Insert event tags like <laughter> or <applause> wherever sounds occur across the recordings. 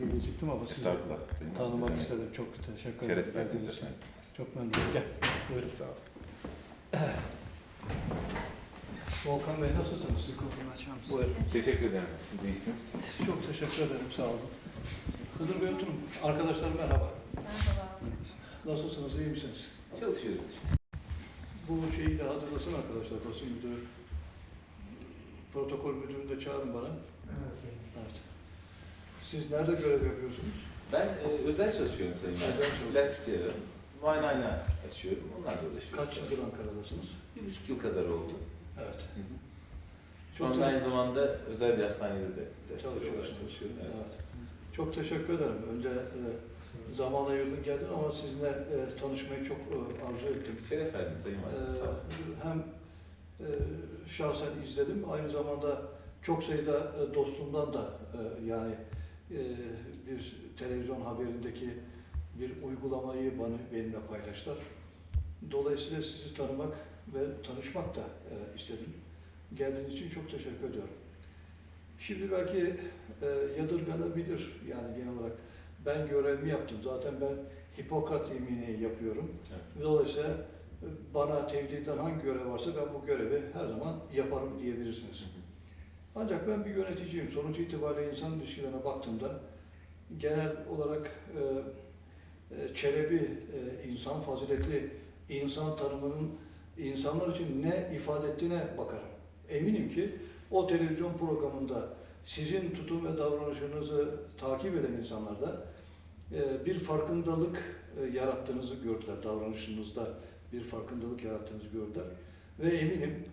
dakika geciktim ama sizi Estağfurullah. Sayın tanımak Valim. istedim. Çok teşekkür ederim. Şeref verdiniz geldiğiniz için. efendim. Çok memnunum. Gel. Buyurun. Sağ olun. <clears throat> Volkan Bey nasılsınız? Mikrofonu açar mısın? Buyurun. Teşekkür ederim. Siz de iyisiniz. Çok teşekkür ederim. Sağ olun. Hıdır Bey oturun. Arkadaşlar merhaba. Merhaba. Nasılsınız? iyi misiniz? Çalışıyoruz işte. Bu şeyi de hatırlasın arkadaşlar. Basın müdürü, protokol müdürünü de çağırın bana. Evet. Siz nerede görev yapıyorsunuz? Ben e, özel çalışıyorum Sayın Valim. Plastik cerrahım. Muayenehane açıyorum. Onlarla uğraşıyorum. Kaç yıldır Ankara'dasınız? Bir buçuk yıl kadar oldu. Evet. Hı hı. Şu anda aynı zamanda özel bir hastanede de ders çalışıyorum. Evet. Evet. Çok teşekkür ederim. Önce e, zaman ayırdın geldin ama sizinle e, tanışmayı çok e, arzu ettim. Şeref verdiniz Sayın Valim. Ee, Sağ olun. hem e, şahsen izledim, aynı zamanda çok sayıda e, dostumdan da e, yani e, bir televizyon haberindeki bir uygulamayı bana benimle paylaştılar. Dolayısıyla sizi tanımak ve tanışmak da e, istedim. Geldiğiniz için çok teşekkür ediyorum. Şimdi belki e, yadırganabilir yani genel olarak. Ben görevimi yaptım. Zaten ben Hipokrat yemini yapıyorum. Evet. Dolayısıyla e, bana tevdi edilen hangi görev varsa ben bu görevi her zaman yaparım diyebilirsiniz. Ancak ben bir yöneticiyim. Sonuç itibariyle insan ilişkilerine baktığımda genel olarak e, e, çelebi e, insan, faziletli insan tanımının insanlar için ne ifade ettiğine bakarım. Eminim ki o televizyon programında sizin tutum ve davranışınızı takip eden insanlar da e, bir farkındalık e, yarattığınızı gördüler. Davranışınızda bir farkındalık yarattığınızı gördüler. Ve eminim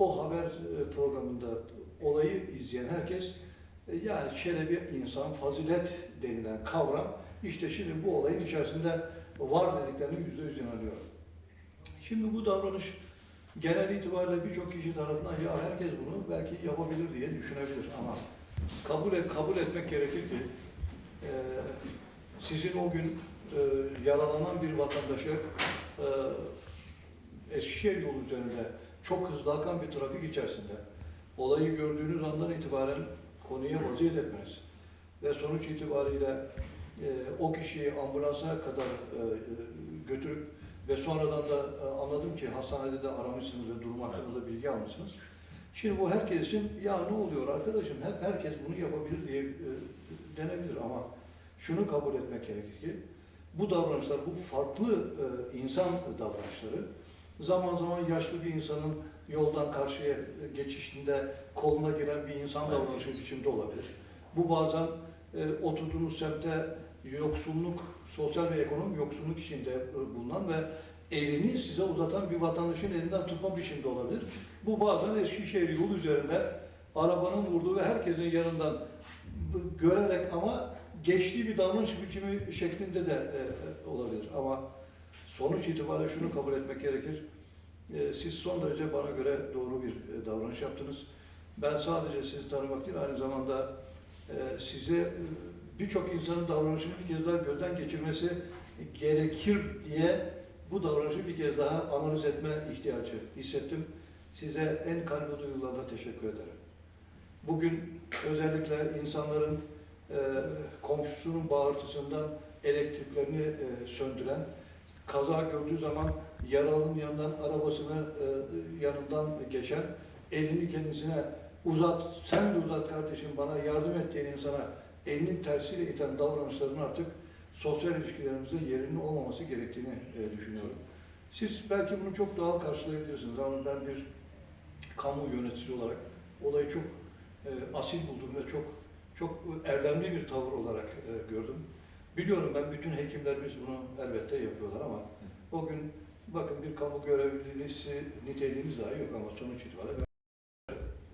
o haber e, programında olayı izleyen herkes e, yani şerebi insan, fazilet denilen kavram işte şimdi bu olayın içerisinde var dediklerini yüzde yüz inanıyorum. Şimdi bu davranış genel itibariyle birçok kişi tarafından ya herkes bunu belki yapabilir diye düşünebilir ama kabul et, kabul etmek gerekir ki e, sizin o gün e, yaralanan bir vatandaşı e, Eskişehir yolu üzerinde çok hızlı akan bir trafik içerisinde olayı gördüğünüz andan itibaren konuya vaziyet etmeniz ve sonuç itibariyle e, o kişiyi ambulansa kadar e, e, götürüp ve sonradan da e, anladım ki hastanede de aramışsınız ve durum hakkında da bilgi almışsınız. Şimdi bu herkes için ya ne oluyor arkadaşım hep herkes bunu yapabilir diye e, denebilir ama şunu kabul etmek gerekir ki bu davranışlar, bu farklı e, insan davranışları zaman zaman yaşlı bir insanın yoldan karşıya geçişinde koluna giren bir insan davranışı biçimde olabilir. Bu bazen e, oturduğunuz semtte yoksulluk, sosyal ve ekonomik yoksulluk içinde e, bulunan ve elini size uzatan bir vatandaşın elinden tutma biçimde olabilir. Bu bazen Eskişehir yolu üzerinde arabanın vurduğu ve herkesin yanından görerek ama geçtiği bir davranış biçimi şeklinde de e, e, olabilir. Ama sonuç itibariyle şunu kabul etmek gerekir. E, siz son derece bana göre doğru bir e, davranış yaptınız. Ben sadece sizi tanımak değil, aynı zamanda e, size e, birçok insanın davranışını bir kez daha gözden geçirmesi gerekir diye bu davranışı bir kez daha analiz etme ihtiyacı hissettim. Size en kalbi duygularla teşekkür ederim. Bugün özellikle insanların e, komşusunun bağırtısından elektriklerini e, söndüren, kaza gördüğü zaman yaralının yanından arabasını e, yanından geçen, elini kendisine uzat, sen de uzat kardeşim bana yardım et diyen insana elinin tersiyle iten davranışların artık sosyal ilişkilerimizde yerinin olmaması gerektiğini e, düşünüyorum. Siz belki bunu çok doğal karşılayabilirsiniz ama ben bir kamu yöneticisi olarak olayı çok e, asil buldum ve çok çok erdemli bir tavır olarak e, gördüm. Biliyorum ben bütün hekimlerimiz bunu elbette yapıyorlar ama o gün bakın bir kamu görevlisi niteliğiniz dahi yok ama sonuç itibariyle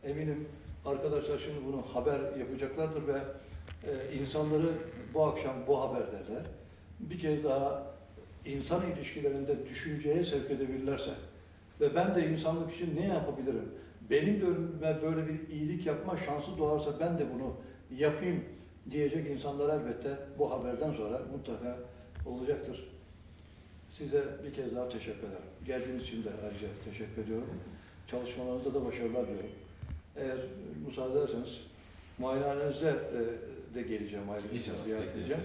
eminim arkadaşlar şimdi bunu haber yapacaklardır ve e, insanları bu akşam bu haberlerle bir kez daha insan ilişkilerinde düşünceye sevk edebilirlerse ve ben de insanlık için ne yapabilirim? Benim de önüme böyle bir iyilik yapma şansı doğarsa ben de bunu yapayım diyecek insanlar elbette bu haberden sonra mutlaka olacaktır. Size bir kez daha teşekkür ederim. Geldiğiniz için de ayrıca teşekkür ediyorum. Çalışmalarınızda da başarılar diliyorum. Eğer müsaade ederseniz muayenehanenizde e, de geleceğim ayrıca ziyaret edeceğim.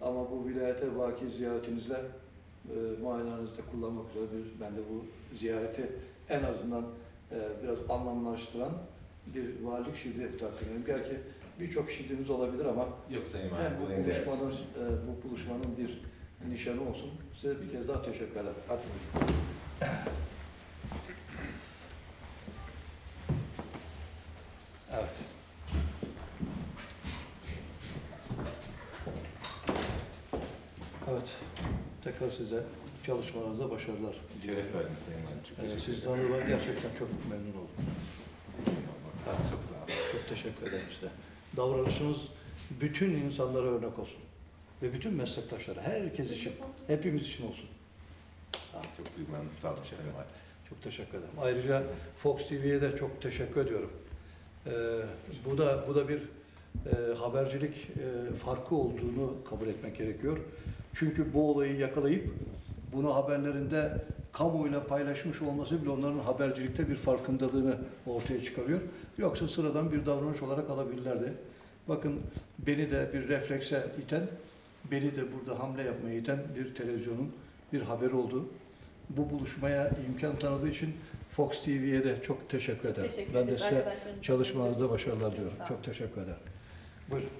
Ama bu vilayete baki ziyaretinizle e, muayenehanenizde kullanmak üzere bir, ben de bu ziyareti en azından e, biraz anlamlaştıran bir valilik şiiri takdim ediyorum. Gerçi birçok şiirimiz olabilir ama Yok Sayın Valim, bu buluşmanın, e, bu buluşmanın bir nişanı olsun. Size bir kez daha teşekkür ederim. Hadi. Evet. Evet. Tekrar size çalışmalarınızda başarılar. Şeref verdiniz Sayın Valim. Çok Ee, teşekkür siz ederim. tanıdığıma gerçekten çok memnun oldum. Çok sağ olun. Çok teşekkür ederim size. Davranışınız bütün insanlara örnek olsun. Ve bütün meslektaşlara, herkes için, hepimiz için olsun. Çok duygulandım. Sağ olun Valim. Çok teşekkür ederim. Ayrıca Fox TV'ye de çok teşekkür ediyorum. Ee, bu da bu da bir e, habercilik e, farkı olduğunu kabul etmek gerekiyor. Çünkü bu olayı yakalayıp bunu haberlerinde kamuoyuyla paylaşmış olması bile onların habercilikte bir farkındalığını ortaya çıkarıyor. Yoksa sıradan bir davranış olarak alabilirlerdi. Bakın beni de bir reflekse iten, beni de burada hamle yapmaya iten bir televizyonun bir haberi oldu. Bu buluşmaya imkan tanıdığı için Fox TV'ye de çok teşekkür ederim. Teşekkür ben de size çok başarılar diliyorum. Çok teşekkür ederim. Buyurun.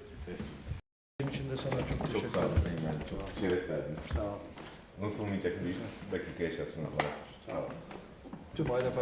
Benim için de sana çok teşekkür Çok sağ olun ederim. Çok şeref verdiniz. Sağ olun. Unutulmayacak bir dakika yaşattınız bana. Sağ olun. Tüm aile